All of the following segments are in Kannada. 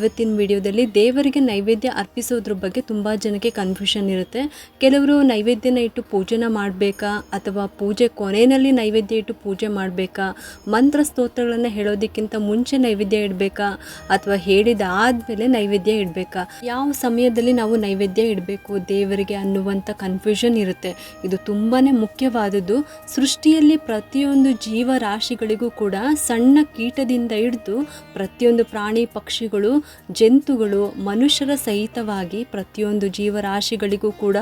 ಇವತ್ತಿನ ವಿಡಿಯೋದಲ್ಲಿ ದೇವರಿಗೆ ನೈವೇದ್ಯ ಅರ್ಪಿಸೋದ್ರ ಬಗ್ಗೆ ತುಂಬ ಜನಕ್ಕೆ ಕನ್ಫ್ಯೂಷನ್ ಇರುತ್ತೆ. ಕೆಲವರು ನೈವೇದ್ಯನ ಇಟ್ಟು ಪೂಜೆನ ಮಾಡಬೇಕಾ? ಅಥವಾ ಪೂಜೆ ಕೊನೆಯಲ್ಲಿ ನೈವೇದ್ಯ ಇಟ್ಟು ಪೂಜೆ ಮಾಡಬೇಕಾ? ಮಂತ್ರ ಸ್ತೋತ್ರಗಳನ್ನು ಹೇಳೋದಕ್ಕಿಂತ ಮುಂಚೆ ನೈವೇದ್ಯ ಇಡಬೇಕಾ? ಅಥವಾ ಹೇಳಿದ ಆದಮೇಲೆ ನೈವೇದ್ಯ ಇಡಬೇಕಾ? ಯಾವ ಸಮಯದಲ್ಲಿ ನಾವು ನೈವೇದ್ಯ ಇಡಬೇಕು ದೇವರಿಗೆ ಅನ್ನುವಂಥ ಕನ್ಫ್ಯೂಷನ್ ಇರುತ್ತೆ. ಇದು ತುಂಬಾ ಮುಖ್ಯವಾದದ್ದು. ಸೃಷ್ಟಿಯಲ್ಲಿ ಪ್ರತಿಯೊಂದು ಜೀವರಾಶಿಗಳಿಗೂ ಕೂಡ ಸಣ್ಣ ಕೀಟದಿಂದ ಹಿಡಿದು ಪ್ರತಿಯೊಂದು ಪ್ರಾಣಿ ಪಕ್ಷಿಗಳು ಜಂತುಗಳು ಮನುಷ್ಯರ ಸಹಿತವಾಗಿ ಪ್ರತಿಯೊಂದು ಜೀವರಾಶಿಗಳಿಗೂ ಕೂಡ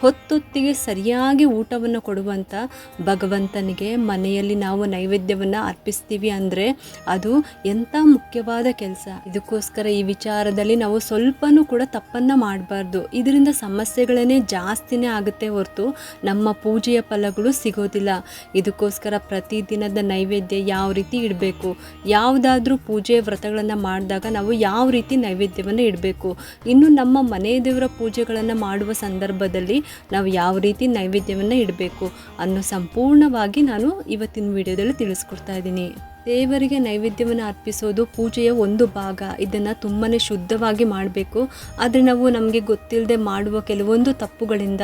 ಹೊತ್ತೊತ್ತಿಗೆ ಸರಿಯಾಗಿ ಊಟವನ್ನು ಕೊಡುವಂಥ ಭಗವಂತನಿಗೆ ಮನೆಯಲ್ಲಿ ನಾವು ನೈವೇದ್ಯವನ್ನು ಅರ್ಪಿಸ್ತೀವಿ ಅಂದರೆ ಅದು ಎಂಥ ಮುಖ್ಯವಾದ ಕೆಲಸ. ಇದಕ್ಕೋಸ್ಕರ ಈ ವಿಚಾರದಲ್ಲಿ ನಾವು ಸ್ವಲ್ಪನೂ ಕೂಡ ತಪ್ಪನ್ನು ಮಾಡಬಾರ್ದು. ಇದರಿಂದ ಸಮಸ್ಯೆಗಳೇ ಜಾಸ್ತಿನೇ ಆಗುತ್ತೆ ಹೊರತು ನಮ್ಮ ಪೂಜೆಯ ಫಲಗಳು ಸಿಗೋದಿಲ್ಲ. ಇದಕ್ಕೋಸ್ಕರ ಪ್ರತಿದಿನದ ನೈವೇದ್ಯ ಯಾವ ರೀತಿ ಇಡಬೇಕು? ಯಾವುದಾದ್ರೂ ಪೂಜೆ ವ್ರತಗಳನ್ನು ಮಾಡಿದಾಗ ನಾವು ಯಾವ ರೀತಿ ನೈವೇದ್ಯವನ್ನು ಇಡಬೇಕು. ಇನ್ನು ನಮ್ಮ ಮನೆ ದೇವರ ಪೂಜೆಗಳನ್ನು ಮಾಡುವ ಸಂದರ್ಭದಲ್ಲಿ ನಾವು ಯಾವ ರೀತಿ ನೈವೇದ್ಯವನ್ನು ಇಡಬೇಕು ಅನ್ನೋ ಸಂಪೂರ್ಣವಾಗಿ ನಾನು ಇವತ್ತಿನ ವಿಡಿಯೋದಲ್ಲಿ ತಿಳಿಸ್ಕೊಡ್ತಾ ಇದ್ದೀನಿ. ದೇವರಿಗೆ ನೈವೇದ್ಯವನ್ನು ಅರ್ಪಿಸೋದು ಪೂಜೆಯ ಒಂದು ಭಾಗ. ಇದನ್ನು ತುಂಬಾ ಶುದ್ಧವಾಗಿ ಮಾಡಬೇಕು. ಆದರೆ ನಾವು ನಮಗೆ ಗೊತ್ತಿಲ್ಲದೆ ಮಾಡುವ ಕೆಲವೊಂದು ತಪ್ಪುಗಳಿಂದ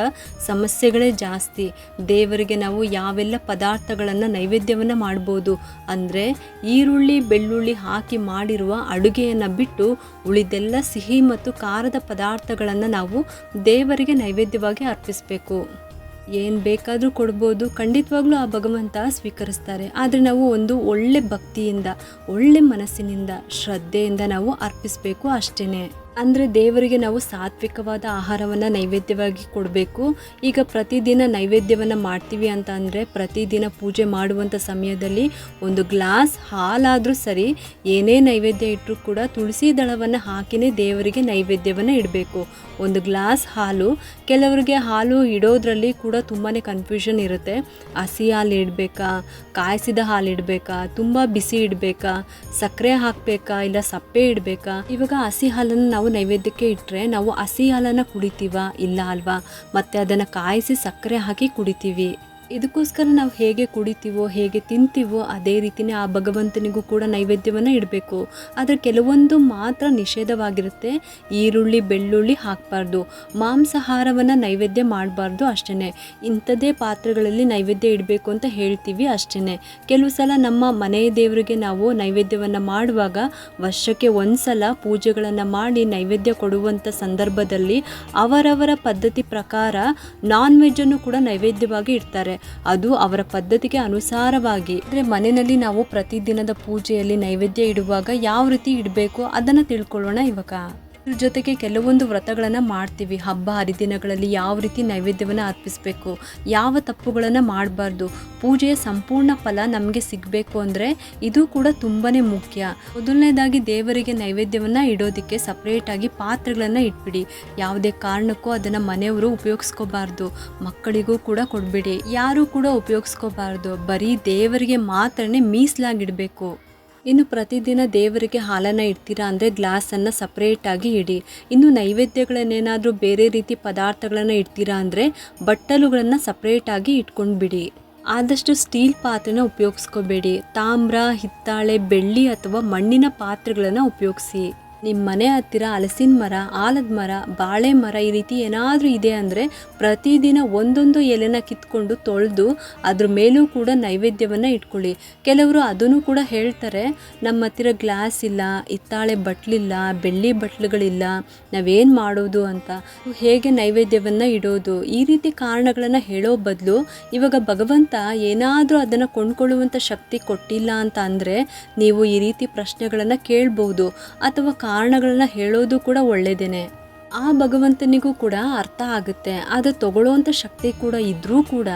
ಸಮಸ್ಯೆಗಳೇ ಜಾಸ್ತಿ. ದೇವರಿಗೆ ನಾವು ಯಾವೆಲ್ಲ ಪದಾರ್ಥಗಳನ್ನು ನೈವೇದ್ಯವನ್ನು ಮಾಡ್ಬೋದು ಅಂದರೆ ಈರುಳ್ಳಿ, ಬೆಳ್ಳುಳ್ಳಿ ಹಾಕಿ ಮಾಡಿರುವ ಅಡುಗೆಯನ್ನು ಬಿಟ್ಟು ಉಳಿದೆಲ್ಲ ಸಿಹಿ ಮತ್ತು ಖಾರದ ಪದಾರ್ಥಗಳನ್ನು ನಾವು ದೇವರಿಗೆ ನೈವೇದ್ಯವಾಗಿ ಅರ್ಪಿಸಬೇಕು. ಏನು ಬೇಕಾದರೂ ಕೊಡ್ಬೋದು. ಖಂಡಿತವಾಗ್ಲೂ ಆ ಭಗವಂತ ಸ್ವೀಕರಿಸ್ತಾರೆ. ಆದರೆ ನಾವು ಒಂದು ಒಳ್ಳೆ ಭಕ್ತಿಯಿಂದ, ಒಳ್ಳೆ ಮನಸ್ಸಿನಿಂದ, ಶ್ರದ್ಧೆಯಿಂದ ನಾವು ಅರ್ಪಿಸಬೇಕು ಅಷ್ಟೇ ಅಂದರೆ ದೇವರಿಗೆ ನಾವು ಸಾತ್ವಿಕವಾದ ಆಹಾರವನ್ನು ನೈವೇದ್ಯವಾಗಿ ಕೊಡಬೇಕು. ಈಗ ಪ್ರತಿದಿನ ನೈವೇದ್ಯವನ್ನು ಮಾಡ್ತೀವಿ ಅಂತ ಅಂದರೆ ಪ್ರತಿದಿನ ಪೂಜೆ ಮಾಡುವಂಥ ಸಮಯದಲ್ಲಿ ಒಂದು ಗ್ಲಾಸ್ ಹಾಲಾದರೂ ಸರಿ, ಏನೇ ನೈವೇದ್ಯ ಇಟ್ಟರೂ ಕೂಡ ತುಳಸಿ ದಳವನ್ನು ಹಾಕಿನೇ ದೇವರಿಗೆ ನೈವೇದ್ಯವನ್ನು ಇಡಬೇಕು. ಒಂದು ಗ್ಲಾಸ್ ಹಾಲು ಕೆಲವರಿಗೆ ಹಾಲು ಇಡೋದ್ರಲ್ಲಿ ಕೂಡ ತುಂಬಾ ಕನ್ಫ್ಯೂಷನ್ ಇರುತ್ತೆ. ಹಸಿ ಹಾಲು ಇಡಬೇಕಾ, ಕಾಯಿಸಿದ ಹಾಲು ಇಡಬೇಕಾ, ತುಂಬ ಬಿಸಿ ಇಡಬೇಕಾ, ಸಕ್ಕರೆ ಹಾಕಬೇಕಾ, ಇಲ್ಲ ಸಪ್ಪೆ ಇಡಬೇಕಾ? ಇವಾಗ ಹಸಿ ಹಾಲನ್ನು ನಾವು ನೈವೇದ್ಯಕ್ಕೆ ಇಟ್ಟರೆ ನಾವು ಹಸಿ ಹಾಲನ್ನು ಕುಡಿತೀವ, ಇಲ್ಲ ಅಲ್ವಾ? ಮತ್ತು ಅದನ್ನು ಕಾಯಿಸಿ ಸಕ್ಕರೆ ಹಾಕಿ ಕುಡಿತೀವಿ. ಇದಕ್ಕೋಸ್ಕರ ನಾವು ಹೇಗೆ ಕುಡಿತೀವೋ, ಹೇಗೆ ತಿಂತೀವೋ ಅದೇ ರೀತಿಯೇ ಆ ಭಗವಂತನಿಗೂ ಕೂಡ ನೈವೇದ್ಯವನ್ನು ಇಡಬೇಕು. ಆದರೆ ಕೆಲವೊಂದು ಮಾತ್ರ ನಿಷೇಧವಾಗಿರುತ್ತೆ. ಈರುಳ್ಳಿ, ಬೆಳ್ಳುಳ್ಳಿ ಹಾಕಬಾರ್ದು. ಮಾಂಸಾಹಾರವನ್ನು ನೈವೇದ್ಯ ಮಾಡಬಾರ್ದು ಅಷ್ಟೇ ಇಂಥದ್ದೇ ಪಾತ್ರೆಗಳಲ್ಲಿ ನೈವೇದ್ಯ ಇಡಬೇಕು ಅಂತ ಹೇಳ್ತೀವಿ ಅಷ್ಟೇ ಕೆಲವು ಸಲ ನಮ್ಮ ಮನೆಯ ದೇವರಿಗೆ ನಾವು ನೈವೇದ್ಯವನ್ನು ಮಾಡುವಾಗ ವರ್ಷಕ್ಕೆ ಒಂದು ಸಲ ಪೂಜೆಗಳನ್ನು ಮಾಡಿ ನೈವೇದ್ಯ ಕೊಡುವಂಥ ಸಂದರ್ಭದಲ್ಲಿ ಅವರವರ ಪದ್ಧತಿ ಪ್ರಕಾರ ನಾನ್ ವೆಜ್ಜನ್ನು ಕೂಡ ನೈವೇದ್ಯವಾಗಿ ಇಡ್ತಾರೆ. ಅದು ಅವರ ಪದ್ಧತಿಗೆ ಅನುಸಾರವಾಗಿ. ಅಂದರೆ ಮನೆಯಲ್ಲಿ ನಾವು ಪ್ರತಿದಿನದ ಪೂಜೆಯಲ್ಲಿ ನೈವೇದ್ಯ ಇಡುವಾಗ ಯಾವ ರೀತಿ ಇಡಬೇಕು ಅದನ್ನು ತಿಳ್ಕೊಳ್ಳೋಣ ಇವಾಗ ಇದ್ರ ಜೊತೆಗೆ ಕೆಲವೊಂದು ವ್ರತಗಳನ್ನು ಮಾಡ್ತೀವಿ. ಹಬ್ಬ, ಹರಿದಿನಗಳಲ್ಲಿ ಯಾವ ರೀತಿ ನೈವೇದ್ಯವನ್ನು ಅರ್ಪಿಸಬೇಕು, ಯಾವ ತಪ್ಪುಗಳನ್ನು ಮಾಡಬಾರ್ದು, ಪೂಜೆಯ ಸಂಪೂರ್ಣ ಫಲ ನಮಗೆ ಸಿಗಬೇಕು ಅಂದರೆ ಇದು ಕೂಡ ತುಂಬಾ ಮುಖ್ಯ. ಮೊದಲನೇದಾಗಿ ದೇವರಿಗೆ ನೈವೇದ್ಯವನ್ನು ಇಡೋದಕ್ಕೆ ಸಪ್ರೇಟಾಗಿ ಪಾತ್ರೆಗಳನ್ನು ಇಟ್ಬಿಡಿ. ಯಾವುದೇ ಕಾರಣಕ್ಕೂ ಅದನ್ನು ಮನೆಯವರು ಉಪಯೋಗಿಸ್ಕೋಬಾರ್ದು, ಮಕ್ಕಳಿಗೂ ಕೂಡ ಕೊಡಬೇಡಿ. ಯಾರೂ ಕೂಡ ಉಪಯೋಗಿಸ್ಕೋಬಾರ್ದು. ಬರೀ ದೇವರಿಗೆ ಮಾತ್ರನೇ ಮೀಸಲಾಗಿಡಬೇಕು. ಇನ್ನು ಪ್ರತಿದಿನ ದೇವರಿಗೆ ಹಾಲನ್ನು ಇಡ್ತೀರಾ ಅಂದರೆ ಗ್ಲಾಸನ್ನು ಸಪ್ರೇಟಾಗಿ ಇಡಿ. ಇನ್ನು ನೈವೇದ್ಯಗಳನ್ನೇನಾದರೂ ಬೇರೆ ರೀತಿ ಪದಾರ್ಥಗಳನ್ನು ಇಡ್ತೀರಾ ಅಂದರೆ ಬಟ್ಟಲುಗಳನ್ನು ಸಪ್ರೇಟಾಗಿ ಇಟ್ಕೊಂಡು ಬಿಡಿ ಆದಷ್ಟು ಸ್ಟೀಲ್ ಪಾತ್ರೆನ ಉಪಯೋಗಿಸ್ಕೋಬೇಡಿ. ತಾಮ್ರ, ಹಿತ್ತಾಳೆ, ಬೆಳ್ಳಿ ಅಥವಾ ಮಣ್ಣಿನ ಪಾತ್ರೆಗಳನ್ನು ಉಪಯೋಗಿಸಿ. ನಿಮ್ಮ ಮನೆ ಹತ್ತಿರ ಹಲಸಿನ ಮರ, ಆಲದ ಮರ, ಬಾಳೆ ಮರ ಈ ರೀತಿ ಏನಾದರೂ ಇದೆ ಅಂದರೆ ಪ್ರತಿದಿನ ಒಂದೊಂದು ಎಲೆನ ಕಿತ್ಕೊಂಡು ತೊಳೆದು ಅದ್ರ ಮೇಲೂ ಕೂಡ ನೈವೇದ್ಯವನ್ನು ಇಟ್ಕೊಳ್ಳಿ. ಕೆಲವರು ಅದನ್ನು ಕೂಡ ಹೇಳ್ತಾರೆ, ನಮ್ಮ ಹತ್ತಿರ ಗ್ಲಾಸ್ ಇಲ್ಲ, ಹಿತ್ತಾಳೆ ಬಟ್ಲಿಲ್ಲ, ಬೆಳ್ಳಿ ಬಟ್ಲುಗಳಿಲ್ಲ, ನಾವೇನು ಮಾಡೋದು ಅಂತ. ಹೇಗೆ ನೈವೇದ್ಯವನ್ನು ಇಡೋದು? ಈ ರೀತಿ ಕಾರಣಗಳನ್ನು ಹೇಳೋ ಬದಲು ಇವಾಗ ಭಗವಂತ ಏನಾದರೂ ಅದನ್ನು ಕೊಂಡ್ಕೊಳ್ಳುವಂಥ ಶಕ್ತಿ ಕೊಟ್ಟಿಲ್ಲ ಅಂತ ಅಂದರೆ ನೀವು ಈ ರೀತಿ ಪ್ರಶ್ನೆಗಳನ್ನು ಕೇಳ್ಬೋದು. ಅಥವಾ ಕಾರಣಗಳನ್ನ ಹೇಳೋದು ಕೂಡ ಒಳ್ಳೆಯದೇನೆ ಆ ಭಗವಂತನಿಗೂ ಕೂಡ ಅರ್ಥ ಆಗುತ್ತೆ. ಅದು ತಗೊಳ್ಳೋವಂಥ ಶಕ್ತಿ ಕೂಡ ಇದ್ದರೂ ಕೂಡ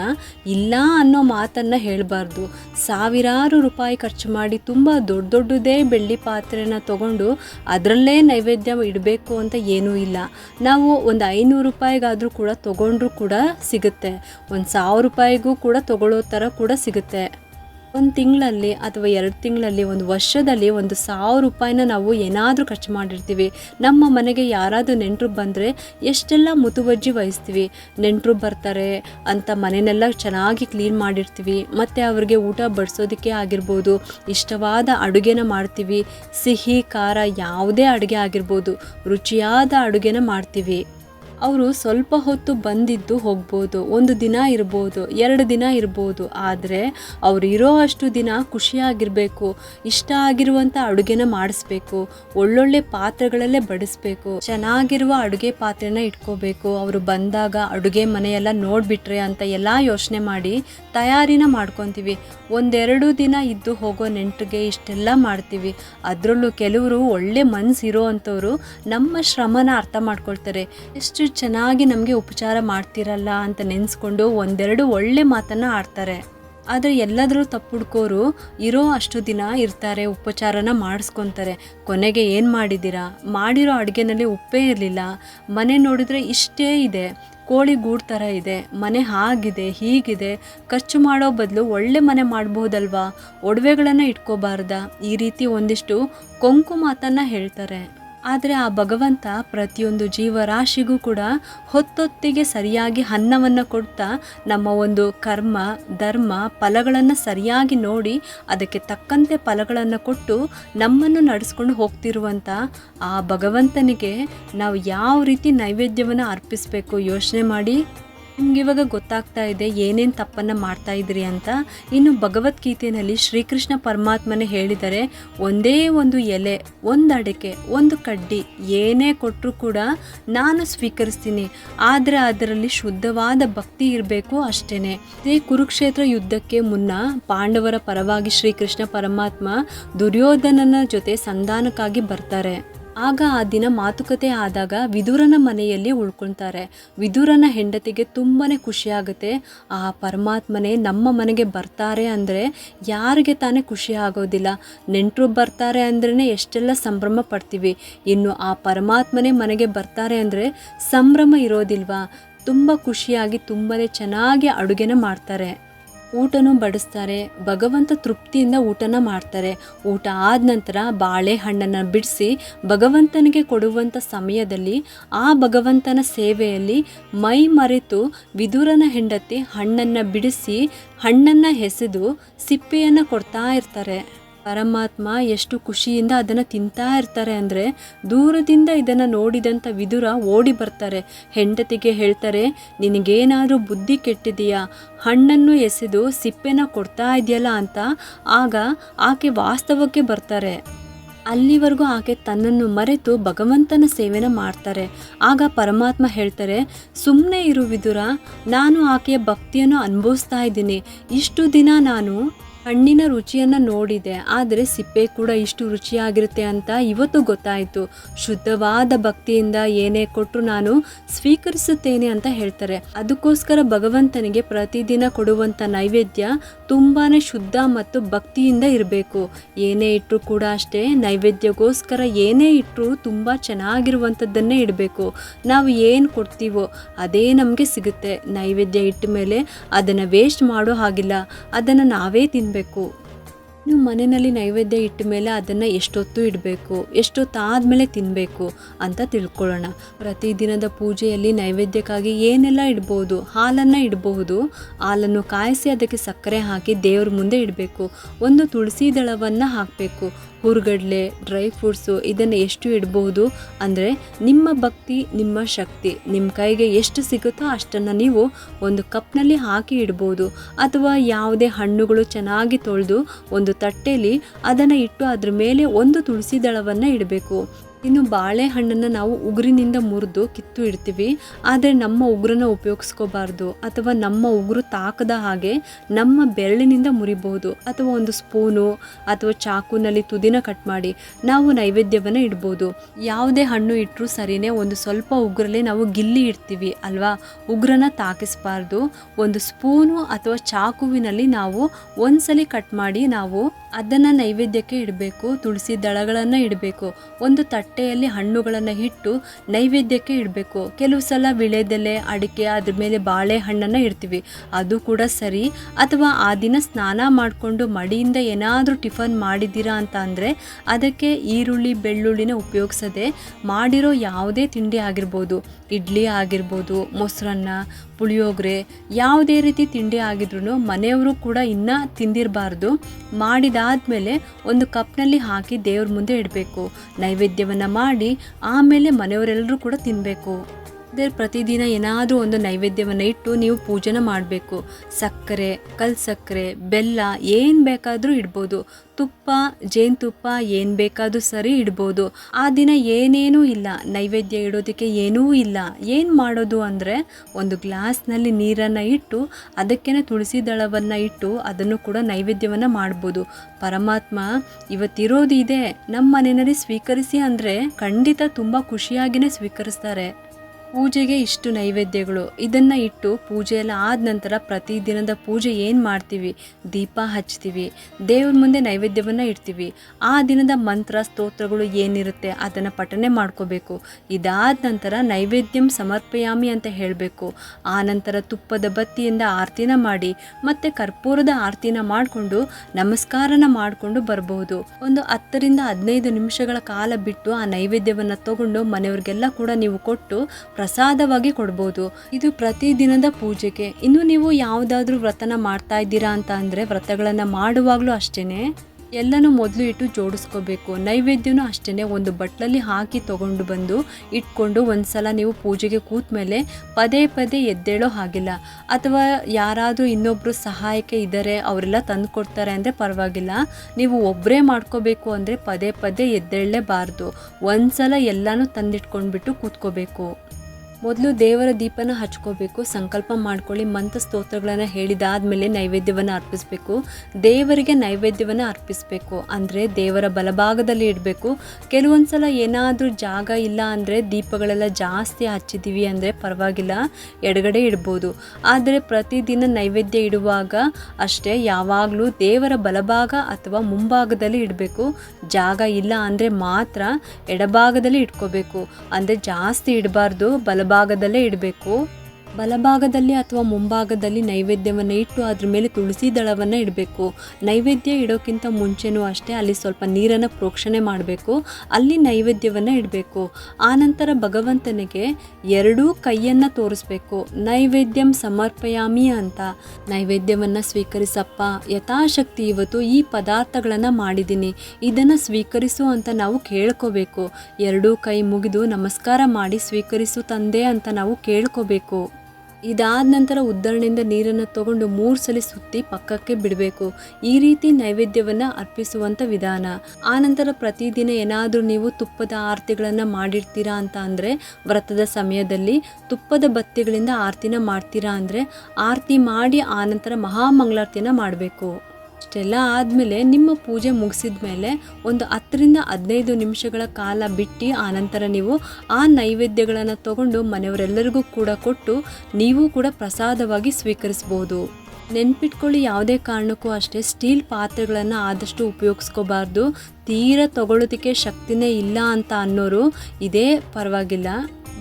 ಇಲ್ಲ ಅನ್ನೋ ಮಾತನ್ನು ಹೇಳಬಾರ್ದು. ಸಾವಿರಾರು ರೂಪಾಯಿ ಖರ್ಚು ಮಾಡಿ ತುಂಬ ದೊಡ್ಡ ದೊಡ್ಡದೇ ಬೆಳ್ಳಿ ಪಾತ್ರೆನ ತಗೊಂಡು ಅದರಲ್ಲೇ ನೈವೇದ್ಯ ಇಡಬೇಕು ಅಂತ ಏನೂ ಇಲ್ಲ. ನಾವು ಒಂದು ಐನೂರು ರೂಪಾಯಿಗಾದರೂ ಕೂಡ ತೊಗೊಂಡ್ರೂ ಕೂಡ ಸಿಗುತ್ತೆ. ಒಂದು ಸಾವಿರ ರೂಪಾಯಿಗೂ ಕೂಡ ತಗೊಳ್ಳೋ ಥರ ಕೂಡ ಸಿಗುತ್ತೆ. ಒಂದು ತಿಂಗಳಲ್ಲಿ ಅಥವಾ ಎರಡು ತಿಂಗಳಲ್ಲಿ, ಒಂದು ವರ್ಷದಲ್ಲಿ ಒಂದು ಸಾವಿರ ರೂಪಾಯಿನ ನಾವು ಏನಾದರೂ ಖರ್ಚು ಮಾಡಿರ್ತೀವಿ. ನಮ್ಮ ಮನೆಗೆ ಯಾರಾದರೂ ನೆಂಟರು ಬಂದರೆ ಎಷ್ಟೆಲ್ಲ ಮುತುವರ್ಜಿ ವಹಿಸ್ತೀವಿ. ನೆಂಟರು ಬರ್ತಾರೆ, ಅಂತ ಮನೆಯೆಲ್ಲ ಚೆನ್ನಾಗಿ ಕ್ಲೀನ್ ಮಾಡಿರ್ತೀವಿ. ಮತ್ತು ಅವ್ರಿಗೆ ಊಟ ಬಡಿಸೋದಕ್ಕೆ ಆಗಿರ್ಬೋದು, ಇಷ್ಟವಾದ ಅಡುಗೆನ ಮಾಡ್ತೀವಿ. ಸಿಹಿ, ಖಾರ ಯಾವುದೇ ಅಡುಗೆ ಆಗಿರ್ಬೋದು, ರುಚಿಯಾದ ಅಡುಗೆನ ಮಾಡ್ತೀವಿ. ಅವರು ಸ್ವಲ್ಪ ಹೊತ್ತು ಬಂದಿದ್ದು ಹೋಗ್ಬೋದು, ಒಂದು ದಿನ ಇರ್ಬೋದು, ಎರಡು ದಿನ ಇರ್ಬೋದು, ಆದರೆ ಅವರು ಇರೋ ಅಷ್ಟು ದಿನ ಖುಷಿಯಾಗಿರಬೇಕು, ಇಷ್ಟ ಆಗಿರುವಂಥ ಅಡುಗೆನ ಮಾಡಿಸ್ಬೇಕು, ಒಳ್ಳೊಳ್ಳೆ ಪಾತ್ರೆಗಳಲ್ಲೇ ಬಡಿಸ್ಬೇಕು, ಚೆನ್ನಾಗಿರುವ ಅಡುಗೆ ಪಾತ್ರೆನ ಇಟ್ಕೋಬೇಕು. ಅವರು ಬಂದಾಗ ಅಡುಗೆ ಮನೆಯೆಲ್ಲ ನೋಡಿಬಿಟ್ರೆ ಅಂತ ಎಲ್ಲ ಯೋಚನೆ ಮಾಡಿ ತಯಾರಿನ ಮಾಡ್ಕೊತೀವಿ. ಒಂದೆರಡು ದಿನ ಇದ್ದು ಹೋಗೋ ನೆಂಟಿಗೆ ಇಷ್ಟೆಲ್ಲ ಮಾಡ್ತೀವಿ. ಅದರಲ್ಲೂ ಕೆಲವರು ಒಳ್ಳೆ ಮನಸ್ಸಿರೋ ಅಂಥವ್ರು ನಮ್ಮ ಶ್ರಮನ ಅರ್ಥ ಮಾಡ್ಕೊಳ್ತಾರೆ. ಎಷ್ಟು ಚೆನ್ನಾಗಿ ನಮಗೆ ಉಪಚಾರ ಮಾಡ್ತಿರಲ್ಲ ಅಂತ ನೆನೆಸ್ಕೊಂಡು ಒಂದೆರಡು ಒಳ್ಳೆ ಮಾತನ್ನು ಆಡ್ತಾರೆ. ಆದರೆ ಎಲ್ಲದರೂ ತಪ್ಪುಡ್ಕೋರು ಇರೋ ಅಷ್ಟು ದಿನ ಇರ್ತಾರೆ, ಉಪಚಾರನ ಮಾಡಿಸ್ಕೊತಾರೆ. ಕೊನೆಗೆ ಏನು ಮಾಡಿದ್ದೀರಾ ಮಾಡಿರೋ ಅಡುಗೆನಲ್ಲಿ ಉಪ್ಪೇ ಇರಲಿಲ್ಲ. ಮನೆ ನೋಡಿದರೆ ಇಷ್ಟೇ ಇದೆ. ಕೋಳಿ ಗೂಡು ಥರ ಇದೆ. ಮನೆ ಹಾಗಿದೆ, ಹೀಗಿದೆ. ಖರ್ಚು ಮಾಡೋ ಬದಲು ಒಳ್ಳೆ ಮನೆ ಮಾಡಬಹುದಲ್ವಾ ಒಡವೆಗಳನ್ನು ಇಟ್ಕೋಬಾರ್ದ? ಈ ರೀತಿ ಒಂದಿಷ್ಟು ಕೊಂಕು ಮಾತನ್ನು ಹೇಳ್ತಾರೆ. ಆದರೆ ಆ ಭಗವಂತ ಪ್ರತಿಯೊಂದು ಜೀವರಾಶಿಗೂ ಕೂಡ ಹೊತ್ತೊತ್ತಿಗೆ ಸರಿಯಾಗಿ ಅನ್ನವನ್ನು ಕೊಡ್ತಾ ನಮ್ಮ ಒಂದು ಕರ್ಮ, ಧರ್ಮ ಫಲಗಳನ್ನು ಸರಿಯಾಗಿ ನೋಡಿ ಅದಕ್ಕೆ ತಕ್ಕಂತೆ ಫಲಗಳನ್ನು ಕೊಟ್ಟು ನಮ್ಮನ್ನು ನಡೆಸ್ಕೊಂಡು ಹೋಗ್ತಿರುವಂಥ ಆ ಭಗವಂತನಿಗೆ ನಾವು ಯಾವ ರೀತಿ ನೈವೇದ್ಯವನ್ನು ಅರ್ಪಿಸಬೇಕು ಯೋಚನೆ ಮಾಡಿ. ನಿಮ್ಗೆ ಇವಾಗ ಗೊತ್ತಾಗ್ತಾ ಇದೆ ಏನೇನು ತಪ್ಪನ್ನು ಮಾಡ್ತಾ ಇದ್ರಿ ಅಂತ? ಇನ್ನು ಭಗವದ್ಗೀತೆಯಲ್ಲಿ ಶ್ರೀಕೃಷ್ಣ ಪರಮಾತ್ಮನೇ ಹೇಳಿದರೆ ಒಂದೇ ಒಂದು ಎಲೆ, ಒಂದು ಅಡಿಕೆ, ಒಂದು ಕಡ್ಡಿ ಏನೇ ಕೊಟ್ಟರೂ ಕೂಡ ನಾನು ಸ್ವೀಕರಿಸ್ತೀನಿ. ಆದರೆ ಅದರಲ್ಲಿ ಶುದ್ಧವಾದ ಭಕ್ತಿ ಇರಬೇಕು ಅಷ್ಟೇ ಈ ಕುರುಕ್ಷೇತ್ರ ಯುದ್ಧಕ್ಕೆ ಮುನ್ನ ಪಾಂಡವರ ಪರವಾಗಿ ಶ್ರೀಕೃಷ್ಣ ಪರಮಾತ್ಮ ದುರ್ಯೋಧನನ ಜೊತೆ ಸಂಧಾನಕ್ಕಾಗಿ ಬರ್ತಾರೆ. ಆಗ ಆ ದಿನ ಮಾತುಕತೆ ಆದಾಗ ವಿದುರನ ಮನೆಯಲ್ಲಿ ಉಳ್ಕೊಳ್ತಾರೆ ವಿದುರನ ಹೆಂಡತಿಗೆ ತುಂಬಾ ಖುಷಿಯಾಗುತ್ತೆ ಆ ಪರಮಾತ್ಮನೇ ನಮ್ಮ ಮನೆಗೆ ಬರ್ತಾರೆ ಅಂದರೆ ಯಾರಿಗೆ ತಾನೇ ಖುಷಿ ಆಗೋದಿಲ್ಲ. ನೆಂಟರು ಬರ್ತಾರೆ ಅಂದ್ರೇ ಎಷ್ಟೆಲ್ಲ ಸಂಭ್ರಮ ಪಡ್ತೀವಿ. ಇನ್ನು ಆ ಪರಮಾತ್ಮನೇ ಮನೆಗೆ ಬರ್ತಾರೆ ಅಂದರೆ ಸಂಭ್ರಮ ಇರೋದಿಲ್ವಾ? ತುಂಬ ಖುಷಿಯಾಗಿ ತುಂಬಾ ಚೆನ್ನಾಗಿ ಅಡುಗೆನ ಮಾಡ್ತಾರೆ. ಊಟನೂ ಬಡಿಸ್ತಾರೆ, ಭಗವಂತ ತೃಪ್ತಿಯಿಂದ ಊಟನ ಮಾಡ್ತಾರೆ. ಊಟ ಆದ ನಂತರ ಬಾಳೆಹಣ್ಣನ್ನು ಬಿಡಿಸಿ ಭಗವಂತನಿಗೆ ಕೊಡುವಂಥ ಸಮಯದಲ್ಲಿ ಆ ಭಗವಂತನ ಸೇವೆಯಲ್ಲಿ ಮೈ ಮರೆತು ವಿದುರನ ಹೆಂಡತಿ ಹಣ್ಣನ್ನು ಬಿಡಿಸಿ ಹಣ್ಣನ್ನು ಎಸೆದು ಸಿಪ್ಪೆಯನ್ನು ಕೊಡ್ತಾ ಇರ್ತಾರೆ. ಪರಮಾತ್ಮ ಎಷ್ಟು ಖುಷಿಯಿಂದ ಅದನ್ನು ತಿಂತಾ ಇರ್ತಾರೆ ಅಂದರೆ ದೂರದಿಂದ ಇದನ್ನು ನೋಡಿದಂಥ ವಿದುರ ಓಡಿ ಬರ್ತಾರೆ. ಹೆಂಡತಿಗೆ ಹೇಳ್ತಾರೆ, ನಿನಗೇನಾದರೂ ಬುದ್ಧಿ ಕೆಟ್ಟಿದೆಯಾ? ಹಣ್ಣನ್ನು ಎಸೆದು ಸಿಪ್ಪೆನ ಕೊಡ್ತಾ ಇದೆಯಲ್ಲ ಅಂತ? ಆಗ ಆಕೆ ವಾಸ್ತವಕ್ಕೆ ಬರ್ತಾರೆ. ಅಲ್ಲಿವರೆಗೂ ಆಕೆ ತನ್ನನ್ನು ಮರೆತು ಭಗವಂತನ ಸೇವೆನ ಮಾಡ್ತಾರೆ. ಆಗ ಪರಮಾತ್ಮ ಹೇಳ್ತಾರೆ ಸುಮ್ಮನೆ ಇರು ವಿದುರ, ನಾನು ಆಕೆಯ ಭಕ್ತಿಯನ್ನು ಅನುಭವಿಸ್ತಾ ಇದ್ದೀನಿ. ಇಷ್ಟು ದಿನ ನಾನು ಹಣ್ಣಿನ ರುಚಿಯನ್ನು ನೋಡಿದೆ, ಆದರೆ ಸಿಪ್ಪೆ ಕೂಡ ಇಷ್ಟು ರುಚಿಯಾಗಿರುತ್ತೆ ಅಂತ ಇವತ್ತು ಗೊತ್ತಾಯಿತು. ಶುದ್ಧವಾದ ಭಕ್ತಿಯಿಂದ ಏನೇ ಕೊಟ್ಟರು ನಾನು ಸ್ವೀಕರಿಸುತ್ತೇನೆ ಅಂತ ಹೇಳ್ತಾರೆ. ಅದಕ್ಕೋಸ್ಕರ ಭಗವಂತನಿಗೆ ಪ್ರತಿದಿನ ಕೊಡುವಂಥ ನೈವೇದ್ಯ ತುಂಬಾ ಶುದ್ಧ ಮತ್ತು ಭಕ್ತಿಯಿಂದ ಇರಬೇಕು. ಏನೇ ಇಟ್ಟರು ಕೂಡ ಅಷ್ಟೇ ನೈವೇದ್ಯಗೋಸ್ಕರ ಏನೇ ಇಟ್ಟರು ತುಂಬ ಚೆನ್ನಾಗಿರುವಂಥದ್ದನ್ನೇ ಇಡಬೇಕು. ನಾವು ಏನು ಕೊಡ್ತೀವೋ ಅದೇ ನಮಗೆ ಸಿಗುತ್ತೆ. ನೈವೇದ್ಯ ಇಟ್ಟ ಮೇಲೆ ಅದನ್ನು ವೇಸ್ಟ್ ಮಾಡೋ ಹಾಗಿಲ್ಲ. ಅದನ್ನು ನಾವೇ ತಿನ್ನಬೇಕು ನೀವು ಮನೆಯಲ್ಲಿ ನೈವೇದ್ಯ ಇಟ್ಟ ಮೇಲೆ ಅದನ್ನು ಎಷ್ಟೊತ್ತು ಇಡಬೇಕು, ಎಷ್ಟೊತ್ತಾದಮೇಲೆ ತಿನ್ನಬೇಕು ಅಂತ ತಿಳ್ಕೊಳ್ಳೋಣ. ಪ್ರತಿದಿನದ ಪೂಜೆಯಲ್ಲಿ ನೈವೇದ್ಯಕ್ಕಾಗಿ ಏನೆಲ್ಲ ಇಡ್ಬೋದು, ಹಾಲನ್ನು ಇಡಬಹುದು, ಹಾಲನ್ನು ಕಾಯಿಸಿ ಅದಕ್ಕೆ ಸಕ್ಕರೆ ಹಾಕಿ ದೇವ್ರ ಮುಂದೆ ಇಡಬೇಕು. ಒಂದು ತುಳಸಿ ದಳವನ್ನು ಹಾಕಬೇಕು. ಹುರುಗಡ್ಲೆ ಡ್ರೈ ಫ್ರೂಟ್ಸು ಇದನ್ನು ಎಷ್ಟು ಇಡಬಹುದು ಅಂದರೆ ನಿಮ್ಮ ಭಕ್ತಿ, ನಿಮ್ಮ ಶಕ್ತಿ ನಿಮ್ಮ ಕೈಗೆ ಎಷ್ಟು ಸಿಗುತ್ತೋ ಅಷ್ಟನ್ನು ನೀವು ಒಂದು ಕಪ್ನಲ್ಲಿ ಹಾಕಿ ಇಡ್ಬೋದು. ಅಥವಾ ಯಾವುದೇ ಹಣ್ಣುಗಳು ಚೆನ್ನಾಗಿ ತೊಳೆದು ಒಂದು ತಟ್ಟೆಯಲ್ಲಿ ಅದನ್ನು ಇಟ್ಟು ಅದ್ರ ಮೇಲೆ ಒಂದು ತುಳಸಿ ದಳವನ್ನು ಇಡಬೇಕು. ಇನ್ನು ಬಾಳೆಹಣ್ಣನ್ನು ನಾವು ಉಗುರಿನಿಂದ ಮುರಿದು ಕಿತ್ತು ಇಡ್ತೀವಿ. ಆದರೆ ನಮ್ಮ ಉಗುರನ್ನು ಉಪಯೋಗಿಸ್ಕೋಬಾರ್ದು. ಅಥವಾ ನಮ್ಮ ಉಗುರು ತಾಕದ ಹಾಗೆ ನಮ್ಮ ಬೆರಳಿನಿಂದ ಮುರಿಬಹುದು. ಅಥವಾ ಒಂದು ಸ್ಪೂನು ಅಥವಾ ಚಾಕುನಲ್ಲಿ ತುದಿನ ಕಟ್ ಮಾಡಿ ನಾವು ನೈವೇದ್ಯವನ್ನು ಇಡ್ಬೋದು. ಯಾವುದೇ ಹಣ್ಣು ಇಟ್ಟರೂ ಸರಿನೇ ಒಂದು ಸ್ವಲ್ಪ ಉಗುರಲ್ಲಿ ನಾವು ಗಿಲ್ಲಿ ಇಡ್ತೀವಿ ಅಲ್ವಾ? ಉಗುರನ್ನು ತಾಕಿಸ್ಬಾರ್ದು. ಒಂದು ಸ್ಪೂನು ಅಥವಾ ಚಾಕುವಿನಲ್ಲಿ ನಾವು ಒಂದ್ಸಲಿ ಕಟ್ ಮಾಡಿ ನಾವು ಅದನ್ನು ನೈವೇದ್ಯಕ್ಕೆ ಇಡಬೇಕು. ತುಳಸಿ ದಳಗಳನ್ನು ಇಡಬೇಕು. ಒಂದು ತಟ್ಟೆಯಲ್ಲಿ ಹಣ್ಣುಗಳನ್ನು ಇಟ್ಟು ನೈವೇದ್ಯಕ್ಕೆ ಇಡಬೇಕು. ಕೆಲವು ಸಲ ವಿಳೆದೆಲೆ, ಅಡಿಕೆ, ಅದ್ರ ಮೇಲೆ ಬಾಳೆಹಣ್ಣನ್ನು ಇಡ್ತೀವಿ. ಅದು ಕೂಡ ಸರಿ. ಅಥವಾ ಆ ದಿನ ಸ್ನಾನ ಮಾಡಿಕೊಂಡು ಮಡಿಯಿಂದ ಏನಾದರೂ ಟಿಫನ್ ಮಾಡಿದ್ದೀರಾ ಅಂತ ಅಂದರೆ ಅದಕ್ಕೆ ಈರುಳ್ಳಿ, ಬೆಳ್ಳುಳ್ಳಿನ ಉಪಯೋಗಿಸದೆ ಮಾಡಿರೋ ಯಾವುದೇ ತಿಂಡಿ ಆಗಿರ್ಬೋದು. ಇಡ್ಲಿ ಆಗಿರ್ಬೋದು, ಮೊಸರನ್ನ ಪುಳಿಯೋಗರೆ, ಯಾವುದೇ ರೀತಿ ತಿಂಡಿ ಆಗಿದ್ರೂ ಮನೆಯವರು ಕೂಡ ಇನ್ನೂ ತಿಂದಿರಬಾರ್ದು. ಮಾಡಿದಾದ್ಮೇಲೆ ಒಂದು ಕಪ್ನಲ್ಲಿ ಹಾಕಿ ದೇವ್ರ ಮುಂದೆ ಇಡಬೇಕು. ನೈವೇದ್ಯವನ್ನು ಮಾಡಿ ಆಮೇಲೆ ಮನೆಯವರೆಲ್ಲರೂ ಕೂಡ ತಿನ್ನಬೇಕು ಅದೇ ಪ್ರತಿದಿನ ಏನಾದರೂ ಒಂದು ನೈವೇದ್ಯವನ್ನು ಇಟ್ಟು ನೀವು ಪೂಜೆನ ಮಾಡಬೇಕು. ಸಕ್ಕರೆ, ಕಲ್ ಸಕ್ಕರೆ, ಬೆಲ್ಲ ಏನು ಬೇಕಾದರೂ ಇಡ್ಬೋದು. ತುಪ್ಪ ಜೇನುತುಪ್ಪ ಏನು ಬೇಕಾದರೂ ಸರಿ ಇಡ್ಬೋದು. ಆ ದಿನ ಏನೇನೂ ಇಲ್ಲ. ನೈವೇದ್ಯ ಇಡೋದಕ್ಕೆ ಏನೂ ಇಲ್ಲ. ಏನು ಮಾಡೋದು ಅಂದರೆ ಒಂದು ಗ್ಲಾಸ್ನಲ್ಲಿ ನೀರನ್ನು ಇಟ್ಟು ಅದಕ್ಕೇನೆ ತುಳಸಿ ದಳವನ್ನು ಇಟ್ಟು ಅದನ್ನು ಕೂಡ ನೈವೇದ್ಯವನ್ನು ಮಾಡ್ಬೋದು. ಪರಮಾತ್ಮ, ಇವತ್ತಿರೋದು ಇದೆ. ನಮ್ಮ ಮನೆಯಲ್ಲಿ ಸ್ವೀಕರಿಸಿ ಅಂದರೆ ಖಂಡಿತ ತುಂಬ ಖುಷಿಯಾಗಿಯೇ ಸ್ವೀಕರಿಸ್ತಾರೆ. ಪೂಜೆಗೆ ಇಷ್ಟು ನೈವೇದ್ಯಗಳು. ಇದನ್ನು ಇಟ್ಟು ಪೂಜೆ ಆದ ನಂತರ ಪ್ರತಿದಿನದ ಪೂಜೆ ಏನು ಮಾಡ್ತೀವಿ? ದೀಪ ಹಚ್ತೀವಿ. ದೇವ್ರ ಮುಂದೆ ನೈವೇದ್ಯವನ್ನು ಇಡ್ತೀವಿ. ಆ ದಿನದ ಮಂತ್ರ, ಸ್ತೋತ್ರಗಳು ಏನಿರುತ್ತೆ ಅದನ್ನು ಪಠನೆ ಮಾಡ್ಕೋಬೇಕು. ಇದಾದ ನಂತರ ನೈವೇದ್ಯಂ ಸಮರ್ಪಯಾಮಿ ಅಂತ ಹೇಳಬೇಕು. ಆ ನಂತರ ತುಪ್ಪದ ಬತ್ತಿಯಿಂದ ಆರತಿನ ಮಾಡಿ ಮತ್ತು ಕರ್ಪೂರದ ಆರತಿನ ಮಾಡಿಕೊಂಡು ನಮಸ್ಕಾರನ ಮಾಡಿಕೊಂಡು ಬರಬಹುದು ಒಂದು ಹತ್ತರಿಂದ ಹದಿನೈದು ನಿಮಿಷಗಳ ಕಾಲ ಬಿಟ್ಟು ಆ ನೈವೇದ್ಯವನ್ನು ತಗೊಂಡು ಮನೆಯವ್ರಿಗೆಲ್ಲ ಕೂಡ ನೀವು ಕೊಟ್ಟು ಪ್ರಸಾದವಾಗಿ ಕೊಡ್ಬೋದು. ಇದು ಪ್ರತಿದಿನದ ಪೂಜೆಗೆ. ಇನ್ನು ನೀವು ಯಾವುದಾದ್ರೂ ವ್ರತನ ಮಾಡ್ತಾ ಇದ್ದೀರಾ ಅಂತ ಅಂದರೆ ವ್ರತಗಳನ್ನು ಮಾಡುವಾಗಲೂ ಅಷ್ಟೇ ಎಲ್ಲನೂ ಮೊದಲು ಇಟ್ಟು ಜೋಡಿಸ್ಕೋಬೇಕು. ನೈವೇದ್ಯನೂ ಅಷ್ಟೇ ಒಂದು ಬಟ್ಲಲ್ಲಿ ಹಾಕಿ ತಗೊಂಡು ಬಂದು ಇಟ್ಕೊಂಡು ಒಂದು ಸಲ ನೀವು ಪೂಜೆಗೆ ಕೂತ ಮೇಲೆ ಪದೇ ಪದೇ ಎದ್ದೇಳೋ ಹಾಗಿಲ್ಲ. ಅಥವಾ ಯಾರಾದರೂ ಇನ್ನೊಬ್ಬರು ಸಹಾಯಕ್ಕೆ ಇದ್ದಾರೆ ಅವರೆಲ್ಲ ತಂದು ಕೊಡ್ತಾರೆ ಅಂದರೆ ಪರವಾಗಿಲ್ಲ. ನೀವು ಒಬ್ಬರೇ ಮಾಡ್ಕೋಬೇಕು ಅಂದರೆ ಪದೇ ಪದೇ ಎದ್ದೇಳಲೇಬಾರ್ದು. ಒಂದು ಸಲ ಎಲ್ಲನೂ ತಂದಿಟ್ಕೊಂಡ್ಬಿಟ್ಟು ಕೂತ್ಕೋಬೇಕು. ಮೊದಲು ದೇವರ ದೀಪನ ಹಚ್ಕೋಬೇಕು, ಸಂಕಲ್ಪ ಮಾಡ್ಕೊಳ್ಳಿ, ಮಂತ್ರ ಸ್ತೋತ್ರಗಳನ್ನು ಹೇಳಿದಾದ್ಮೇಲೆ ನೈವೇದ್ಯವನ್ನು ಅರ್ಪಿಸಬೇಕು. ದೇವರಿಗೆ ನೈವೇದ್ಯವನ್ನು ಅರ್ಪಿಸಬೇಕು. ಅಂದರೆ ದೇವರ ಬಲಭಾಗದಲ್ಲಿ ಇಡಬೇಕು. ಕೆಲವೊಂದು ಸಲ ಏನಾದರೂ ಜಾಗ ಇಲ್ಲ ಅಂದರೆ ದೀಪಗಳೆಲ್ಲ ಜಾಸ್ತಿ ಹಚ್ಚಿದ್ದೀವಿ ಅಂದರೆ ಪರವಾಗಿಲ್ಲ, ಎಡಗಡೆ ಇಡ್ಬೋದು. ಆದರೆ ಪ್ರತಿದಿನ ನೈವೇದ್ಯ ಇಡುವಾಗ ಅಷ್ಟೇ, ಯಾವಾಗಲೂ ದೇವರ ಬಲಭಾಗ ಅಥವಾ ಮುಂಭಾಗದಲ್ಲಿ ಇಡಬೇಕು. ಜಾಗ ಇಲ್ಲ ಅಂದರೆ ಮಾತ್ರ ಎಡಭಾಗದಲ್ಲಿ ಇಟ್ಕೋಬೇಕು. ಅಂದರೆ ಜಾಸ್ತಿ ಇಡಬಾರ್ದು ಬಲಭಾಗದಲ್ಲೇ ಇಡಬೇಕು. ಬಲಭಾಗದಲ್ಲಿ ಅಥವಾ ಮುಂಭಾಗದಲ್ಲಿ ನೈವೇದ್ಯವನ್ನು ಇಟ್ಟು ಅದ್ರ ಮೇಲೆ ತುಳಸಿ ದಳವನ್ನು ಇಡಬೇಕು. ನೈವೇದ್ಯ ಇಡೋಕ್ಕಿಂತ ಮುಂಚೆನೂ ಅಷ್ಟೇ ಅಲ್ಲಿ ಸ್ವಲ್ಪ ನೀರನ್ನು ಪ್ರೋಕ್ಷಣೆ ಮಾಡಬೇಕು. ಅಲ್ಲಿ ನೈವೇದ್ಯವನ್ನು ಇಡಬೇಕು. ಆನಂತರ ಭಗವಂತನಿಗೆ ಎರಡೂ ಕೈಯನ್ನು ತೋರಿಸ್ಬೇಕು. ನೈವೇದ್ಯಂ ಸಮರ್ಪಯಾಮಿ ಅಂತ. ನೈವೇದ್ಯವನ್ನು ಸ್ವೀಕರಿಸಪ್ಪ. ಯಥಾಶಕ್ತಿ ಇವತ್ತು ಈ ಪದಾರ್ಥಗಳನ್ನು ಮಾಡಿದ್ದೀನಿ. ಇದನ್ನು ಸ್ವೀಕರಿಸು ಅಂತ ನಾವು ಕೇಳ್ಕೋಬೇಕು. ಎರಡೂ ಕೈ ಮುಗಿದು ನಮಸ್ಕಾರ ಮಾಡಿ ಸ್ವೀಕರಿಸು ತಂದೆ ಅಂತ ನಾವು ಕೇಳ್ಕೋಬೇಕು. ಇದಾದ ನಂತರ ಉದ್ದರಣೆಯಿಂದ ನೀರನ್ನು ತಗೊಂಡು ಮೂರು ಸಲ ಸುತ್ತಿ ಪಕ್ಕಕ್ಕೆ ಬಿಡಬೇಕು. ಈ ರೀತಿ ನೈವೇದ್ಯವನ್ನು ಅರ್ಪಿಸುವಂಥ ವಿಧಾನ. ಆನಂತರ ಪ್ರತಿದಿನ ಏನಾದರೂ ನೀವು ತುಪ್ಪದ ಆರತಿಗಳನ್ನು ಮಾಡಿರ್ತೀರಾ ಅಂತ ಅಂದರೆ, ವ್ರತದ ಸಮಯದಲ್ಲಿ ತುಪ್ಪದ ಬತ್ತಿಗಳಿಂದ ಆರತಿನ ಮಾಡ್ತೀರಾ ಅಂದರೆ, ಆರತಿ ಮಾಡಿ ಆನಂತರ ಮಹಾಮಂಗಳಾರತಿಯನ್ನು ಮಾಡಬೇಕು. ಇಷ್ಟೆಲ್ಲ ಆದಮೇಲೆ ನಿಮ್ಮ ಪೂಜೆ ಮುಗಿಸಿದ ಮೇಲೆ ಒಂದು ಹತ್ತರಿಂದ ಹದಿನೈದು ನಿಮಿಷಗಳ ಕಾಲ ಬಿಟ್ಟು ಆನಂತರ ನೀವು ಆ ನೈವೇದ್ಯಗಳನ್ನು ತಗೊಂಡು ಮನೆಯವರೆಲ್ಲರಿಗೂ ಕೂಡ ಕೊಟ್ಟು ನೀವು ಕೂಡ ಪ್ರಸಾದವಾಗಿ ಸ್ವೀಕರಿಸ್ಬೋದು. ನೆನ್ಪಿಟ್ಕೊಳ್ಳಿ ಯಾವುದೇ ಕಾರಣಕ್ಕೂ ಅಷ್ಟೇ ಸ್ಟೀಲ್ ಪಾತ್ರೆಗಳನ್ನು ಆದಷ್ಟು ಉಪಯೋಗಿಸ್ಕೋಬಾರ್ದು. ತೀರ ತಗೊಳ್ಳೋದಕ್ಕೆ ಶಕ್ತಿನೇ ಇಲ್ಲ ಅಂತ ಅನ್ನೋರು ಇದೇ ಪರವಾಗಿಲ್ಲ.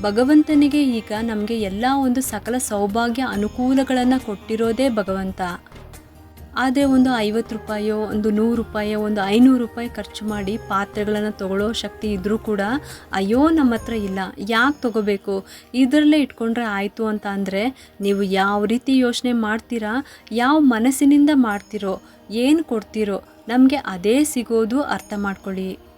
ಭಗವಂತನಿಗೆ ಈಗ ನಮಗೆ ಎಲ್ಲ ಒಂದು ಸಕಲ ಸೌಭಾಗ್ಯ ಅನುಕೂಲಗಳನ್ನು ಕೊಟ್ಟಿರೋದೇ ಭಗವಂತ. ಆದರೆ ಒಂದು ಐವತ್ತು ರೂಪಾಯೋ, ಒಂದು ನೂರು ರೂಪಾಯೋ, ಒಂದು ಐನೂರು ರೂಪಾಯಿ ಖರ್ಚು ಮಾಡಿ ಪಾತ್ರೆಗಳನ್ನು ತಗೊಳ್ಳೋ ಶಕ್ತಿ ಇದ್ದರೂ ಕೂಡ ಅಯ್ಯೋ ನಮ್ಮ ಹತ್ರ ಇಲ್ಲ. ಯಾಕೆ ತಗೋಬೇಕು? ಇದರಲ್ಲೇ ಇಟ್ಕೊಂಡ್ರೆ ಆಯಿತು ಅಂತ ಅಂದರೆ ನೀವು ಯಾವ ರೀತಿ ಯೋಚನೆ ಮಾಡ್ತೀರಾ? ಯಾವ ಮನಸ್ಸಿನಿಂದ ಮಾಡ್ತೀರೋ? ಏನು ಕೊಡ್ತೀರೋ? ನಮಗೆ ಅದೇ ಸಿಗೋದು ಅರ್ಥ ಮಾಡ್ಕೊಳ್ಳಿ.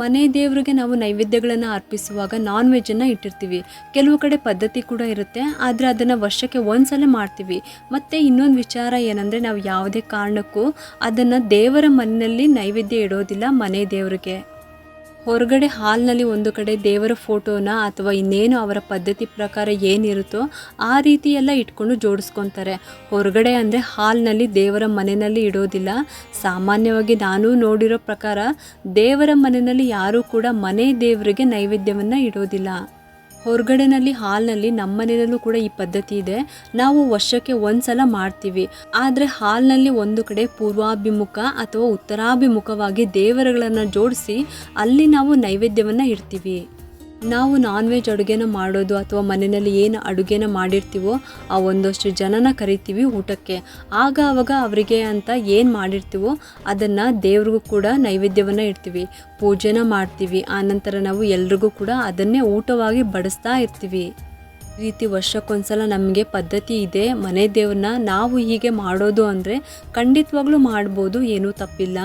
ಮನೆ ದೇವರಿಗೆ ನಾವು ನೈವೇದ್ಯಗಳನ್ನು ಅರ್ಪಿಸುವಾಗ ನಾನ್ ವೆಜ್ಜನ್ನು ಇಟ್ಟಿರ್ತೀವಿ. ಕೆಲವು ಕಡೆ ಪದ್ಧತಿ ಕೂಡ ಇರುತ್ತೆ, ಆದರೆ ಅದನ್ನು ವರ್ಷಕ್ಕೆ ಒಂದ್ಸಲ ಮಾಡ್ತೀವಿ. ಮತ್ತು ಇನ್ನೊಂದು ವಿಚಾರ ಏನಂದರೆ ನಾವು ಯಾವುದೇ ಕಾರಣಕ್ಕೂ ಅದನ್ನು ದೇವರ ಮನೆಯಲ್ಲಿ ನೈವೇದ್ಯ ಇಡೋದಿಲ್ಲ ಮನೆ ದೇವರಿಗೆ. ಹೊರಗಡೆ ಹಾಲ್ನಲ್ಲಿ ಒಂದು ಕಡೆ ದೇವರ ಫೋಟೋನ ಅಥವಾ ಇನ್ನೇನು ಅವರ ಪದ್ಧತಿ ಪ್ರಕಾರ ಏನಿರುತ್ತೋ ಆ ರೀತಿ ಎಲ್ಲ ಇಟ್ಕೊಂಡು ಜೋಡಿಸ್ಕೊತಾರೆ. ಹೊರಗಡೆ ಅಂದರೆ ಹಾಲ್ನಲ್ಲಿ ದೇವರ ಮನೆಯಲ್ಲಿ ಇಡೋದಿಲ್ಲ. ಸಾಮಾನ್ಯವಾಗಿ ನಾನು ನೋಡಿರೋ ಪ್ರಕಾರ ದೇವರ ಮನೆಯಲ್ಲಿ ಯಾರೂ ಕೂಡ ಮನೆ ದೇವರಿಗೆ ನೈವೇದ್ಯವನ್ನು ಇಡೋದಿಲ್ಲ. ಹೊರಗಡೆನಲ್ಲಿ ಹಾಲ್ನಲ್ಲಿ ನಮ್ಮ ಮನೆಯಲ್ಲೂ ಕೂಡ ಈ ಪದ್ಧತಿ ಇದೆ. ನಾವು ವರ್ಷಕ್ಕೆ ಒಂದ್ಸಲ ಮಾಡ್ತೀವಿ. ಆದರೆ ಹಾಲ್ನಲ್ಲಿ ಒಂದು ಕಡೆ ಪೂರ್ವಾಭಿಮುಖ ಅಥವಾ ಉತ್ತರಾಭಿಮುಖವಾಗಿ ದೇವರುಗಳನ್ನು ಜೋಡಿಸಿ ಅಲ್ಲಿ ನಾವು ನೈವೇದ್ಯವನ್ನು ಇಡ್ತೀವಿ. ನಾವು ನಾನ್ ವೆಜ್ ಅಡುಗೆನ ಮಾಡೋದು ಅಥವಾ ಮನೆಯಲ್ಲಿ ಏನು ಅಡುಗೆನ ಮಾಡಿರ್ತೀವೋ ಆ ಒಂದಷ್ಟು ಜನನ ಕರಿತೀವಿ ಊಟಕ್ಕೆ. ಆಗ ಆವಾಗ ಅವರಿಗೆ ಅಂತ ಏನು ಮಾಡಿರ್ತೀವೋ ಅದನ್ನು ದೇವ್ರಿಗೂ ಕೂಡ ನೈವೇದ್ಯವನ್ನು ಇಡ್ತೀವಿ. ಪೂಜೆನ ಮಾಡ್ತೀವಿ. ಆನಂತರ ನಾವು ಎಲ್ರಿಗೂ ಕೂಡ ಅದನ್ನೇ ಊಟವಾಗಿ ಬಡಿಸ್ತಾ ಇರ್ತೀವಿ. ಈ ರೀತಿ ವರ್ಷಕ್ಕೊಂದ್ಸಲ ನಮಗೆ ಪದ್ಧತಿ ಇದೆ. ಮನೆ ದೇವ್ರನ್ನ ನಾವು ಹೀಗೆ ಮಾಡೋದು ಅಂದರೆ ಖಂಡಿತವಾಗ್ಲೂ ಮಾಡ್ಬೋದು. ಏನೂ ತಪ್ಪಿಲ್ಲ.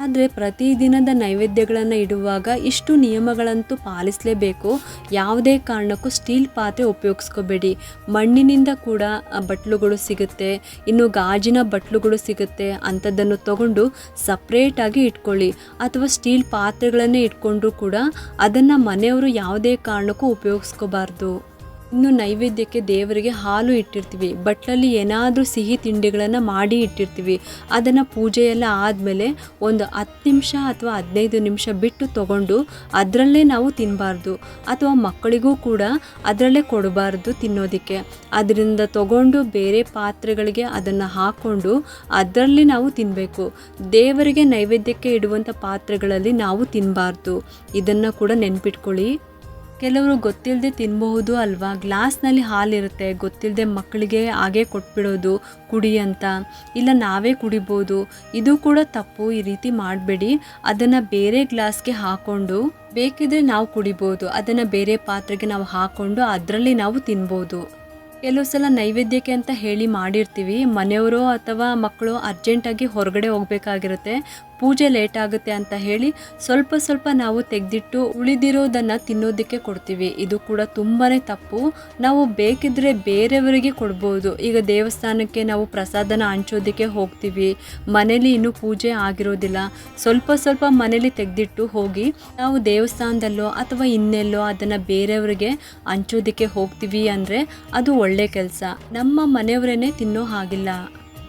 ಆದರೆ ಪ್ರತಿದಿನದ ನೈವೇದ್ಯಗಳನ್ನು ಇಡುವಾಗ ಇಷ್ಟು ನಿಯಮಗಳಂತೂ ಪಾಲಿಸಲೇಬೇಕು. ಯಾವುದೇ ಕಾರಣಕ್ಕೂ ಸ್ಟೀಲ್ ಪಾತ್ರೆ ಉಪಯೋಗಿಸ್ಕೋಬೇಡಿ. ಮಣ್ಣಿನಿಂದ ಕೂಡ ಬಟ್ಲುಗಳು ಸಿಗುತ್ತೆ. ಇನ್ನು ಗಾಜಿನ ಬಟ್ಲುಗಳು ಸಿಗುತ್ತೆ. ಅಂಥದ್ದನ್ನು ತಗೊಂಡು ಸಪ್ರೇಟಾಗಿ ಇಟ್ಕೊಳ್ಳಿ. ಅಥವಾ ಸ್ಟೀಲ್ ಪಾತ್ರೆಗಳನ್ನೇ ಇಟ್ಕೊಂಡ್ರೂ ಕೂಡ ಅದನ್ನು ಮನೆಯವರು ಯಾವುದೇ ಕಾರಣಕ್ಕೂ ಉಪಯೋಗಿಸ್ಕೋಬಾರ್ದು. ಇನ್ನು ನೈವೇದ್ಯಕ್ಕೆ ದೇವರಿಗೆ ಹಾಲು ಇಟ್ಟಿರ್ತೀವಿ. ಬಟ್ಲಲ್ಲಿ ಏನಾದರೂ ಸಿಹಿ ತಿಂಡಿಗಳನ್ನು ಮಾಡಿ ಇಟ್ಟಿರ್ತೀವಿ. ಅದನ್ನು ಪೂಜೆಯೆಲ್ಲ ಆದಮೇಲೆ ಒಂದು ಹತ್ತು ನಿಮಿಷ ಅಥವಾ ಹದಿನೈದು ನಿಮಿಷ ಬಿಟ್ಟು ತಗೊಂಡು ಅದರಲ್ಲೇ ನಾವು ತಿನ್ನಬಾರ್ದು ಅಥವಾ ಮಕ್ಕಳಿಗೂ ಕೂಡ ಅದರಲ್ಲೇ ಕೊಡಬಾರ್ದು ತಿನ್ನೋದಕ್ಕೆ. ಅದರಿಂದ ತಗೊಂಡು ಬೇರೆ ಪಾತ್ರೆಗಳಿಗೆ ಅದನ್ನು ಹಾಕ್ಕೊಂಡು ಅದರಲ್ಲಿ ನಾವು ತಿನ್ನಬೇಕು ದೇವರಿಗೆ ನೈವೇದ್ಯಕ್ಕೆ ಇಡುವಂಥ ಪಾತ್ರೆಗಳಲ್ಲಿ ನಾವು ತಿನ್ನಬಾರ್ದು ಇದನ್ನು ಕೂಡ ನೆನ್ಪಿಟ್ಕೊಳ್ಳಿ. ಕೆಲವರು ಗೊತ್ತಿಲ್ಲದೆ ತಿನ್ನಬಹುದು ಅಲ್ವಾ? ಗ್ಲಾಸ್ನಲ್ಲಿ ಹಾಲಿರುತ್ತೆ ಗೊತ್ತಿಲ್ಲದೆ ಮಕ್ಕಳಿಗೆ ಹಾಗೆ ಕೊಟ್ಬಿಡೋದು, ಕುಡಿ ಅಂತ. ಇಲ್ಲ, ನಾವೇ ಕುಡಿಬೋದು. ಇದು ಕೂಡ ತಪ್ಪು, ಈ ರೀತಿ ಮಾಡಬೇಡಿ. ಅದನ್ನು ಬೇರೆ ಗ್ಲಾಸ್ಗೆ ಹಾಕ್ಕೊಂಡು ಬೇಕಿದ್ರೆ ನಾವು ಕುಡಿಬೋದು. ಅದನ್ನು ಬೇರೆ ಪಾತ್ರೆಗೆ ನಾವು ಹಾಕ್ಕೊಂಡು ಅದರಲ್ಲಿ ನಾವು ತಿನ್ಬೋದು. ಕೆಲವು ಸಲ ನೈವೇದ್ಯಕ್ಕೆ ಅಂತ ಹೇಳಿ ಮಾಡಿರ್ತೀವಿ. ಮನೆಯವರು ಅಥವಾ ಮಕ್ಕಳು ಅರ್ಜೆಂಟಾಗಿ ಹೊರಗಡೆ ಹೋಗ್ಬೇಕಾಗಿರುತ್ತೆ. ಪೂಜೆ ಲೇಟ್ ಆಗುತ್ತೆ ಅಂತ ಹೇಳಿ ಸ್ವಲ್ಪ ಸ್ವಲ್ಪ ನಾವು ತೆಗೆದಿಟ್ಟು ಉಳಿದಿರೋದನ್ನು ತಿನ್ನೋದಕ್ಕೆ ಕೊಡ್ತೀವಿ. ಇದು ಕೂಡ ತುಂಬಾ ತಪ್ಪು. ನಾವು ಬೇಕಿದ್ರೆ ಬೇರೆಯವರಿಗೆ ಕೊಡ್ಬೋದು. ಈಗ ದೇವಸ್ಥಾನಕ್ಕೆ ನಾವು ಪ್ರಸಾದನ ಹಂಚೋದಕ್ಕೆ ಹೋಗ್ತೀವಿ. ಮನೇಲಿ ಇನ್ನೂ ಪೂಜೆ ಆಗಿರೋದಿಲ್ಲ. ಸ್ವಲ್ಪ ಸ್ವಲ್ಪ ಮನೇಲಿ ತೆಗೆದಿಟ್ಟು ಹೋಗಿ ನಾವು ದೇವಸ್ಥಾನದಲ್ಲೋ ಅಥವಾ ಇನ್ನೆಲ್ಲೋ ಅದನ್ನು ಬೇರೆಯವರಿಗೆ ಹಂಚೋದಕ್ಕೆ ಹೋಗ್ತೀವಿ ಅಂದರೆ ಅದು ಒಳ್ಳೆ ಕೆಲಸ. ನಮ್ಮ ಮನೆಯವರೇ ತಿನ್ನೋ ಹಾಗಿಲ್ಲ.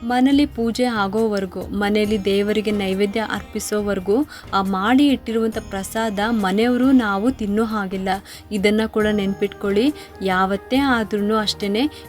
ಮನೇಲಿ ಪೂಜೆ ಆಗೋವರೆಗೂ, ಮನೆಯಲ್ಲಿ ದೇವರಿಗೆ ನೈವೇದ್ಯ ಅರ್ಪಿಸೋವರೆಗೂ ಆ ಮಾಡಿ ಇಟ್ಟಿರುವಂಥ ಪ್ರಸಾದ ಮನೆಯವರು ನಾವು ತಿನ್ನೋ ಹಾಗಿಲ್ಲ. ಇದನ್ನು ಕೂಡ ನೆನ್ಪಿಟ್ಕೊಳ್ಳಿ. ಯಾವತ್ತೇ ಆದ್ರೂ ಅಷ್ಟೇ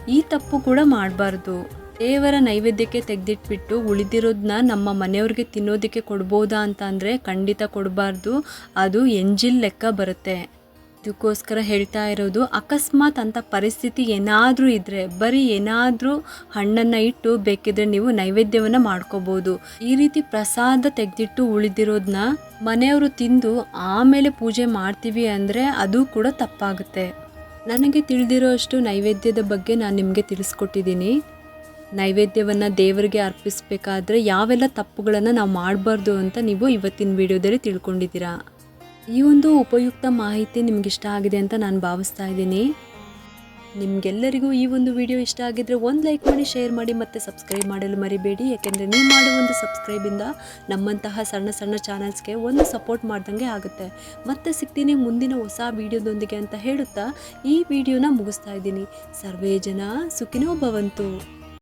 ಈ ತಪ್ಪು ಕೂಡ ಮಾಡಬಾರ್ದು. ದೇವರ ನೈವೇದ್ಯಕ್ಕೆ ತೆಗೆದಿಟ್ಬಿಟ್ಟು ಉಳಿದಿರೋದನ್ನ ನಮ್ಮ ಮನೆಯವ್ರಿಗೆ ತಿನ್ನೋದಕ್ಕೆ ಕೊಡ್ಬೋದಾ ಅಂತ ಖಂಡಿತ ಕೊಡಬಾರ್ದು. ಅದು ಎಂಜಿಲ್ ಲೆಕ್ಕ ಬರುತ್ತೆ. ಇದಕ್ಕೋಸ್ಕರ ಹೇಳ್ತಾ ಇರೋದು, ಅಕಸ್ಮಾತ್ ಅಂತ ಪರಿಸ್ಥಿತಿ ಏನಾದರೂ ಇದ್ದರೆ ಬರೀ ಏನಾದರೂ ಹಣ್ಣನ್ನು ಇಟ್ಟು ಬೇಕಿದ್ರೆ ನೀವು ನೈವೇದ್ಯವನ್ನು ಮಾಡ್ಕೋಬೋದು. ಈ ರೀತಿ ಪ್ರಸಾದ ತೆಗೆದಿಟ್ಟು ಉಳಿದಿರೋದನ್ನ ಮನೆಯವರು ತಿಂದು ಆಮೇಲೆ ಪೂಜೆ ಮಾಡ್ತೀವಿ ಅಂದರೆ ಅದು ಕೂಡ ತಪ್ಪಾಗುತ್ತೆ. ನನಗೆ ತಿಳಿದಿರೋ ಅಷ್ಟು ನೈವೇದ್ಯದ ಬಗ್ಗೆ ನಾನು ನಿಮಗೆ ತಿಳಿಸ್ಕೊಟ್ಟಿದ್ದೀನಿ. ನೈವೇದ್ಯವನ್ನು ದೇವರಿಗೆ ಅರ್ಪಿಸಬೇಕಾದ್ರೆ ಯಾವೆಲ್ಲ ತಪ್ಪುಗಳನ್ನು ನಾವು ಮಾಡಬಾರ್ದು ಅಂತ ನೀವು ಇವತ್ತಿನ ವಿಡಿಯೋದಲ್ಲಿ ತಿಳ್ಕೊಂಡಿದ್ದೀರಾ. ಈ ಒಂದು ಉಪಯುಕ್ತ ಮಾಹಿತಿ ನಿಮಗಿಷ್ಟ ಆಗಿದೆ ಅಂತ ನಾನು ಭಾವಿಸ್ತಾ ಇದ್ದೀನಿ. ನಿಮಗೆಲ್ಲರಿಗೂ ಈ ಒಂದು ವಿಡಿಯೋ ಇಷ್ಟ ಆಗಿದ್ದರೆ ಒಂದು ಲೈಕ್ ಮಾಡಿ, ಶೇರ್ ಮಾಡಿ ಮತ್ತು ಸಬ್ಸ್ಕ್ರೈಬ್ ಮಾಡಲು ಮರಿಬೇಡಿ. ಯಾಕೆಂದರೆ ನೀವು ಮಾಡೋ ಒಂದು ಸಬ್ಸ್ಕ್ರೈಬಿಂದ ನಮ್ಮಂತಹ ಸಣ್ಣ ಸಣ್ಣ ಚಾನಲ್ಸ್ಗೆ ಒಂದು ಸಪೋರ್ಟ್ ಮಾಡ್ದಂಗೆ ಆಗುತ್ತೆ. ಮತ್ತೆ ಸಿಗ್ತೀನಿ ಮುಂದಿನ ಹೊಸ ವಿಡಿಯೋದೊಂದಿಗೆ ಅಂತ ಹೇಳುತ್ತಾ ಈ ವಿಡಿಯೋನ ಮುಗಿಸ್ತಾ ಇದ್ದೀನಿ. ಸರ್ವೇ ಜನ ಸುಖಿನೋ ಭವಂತು.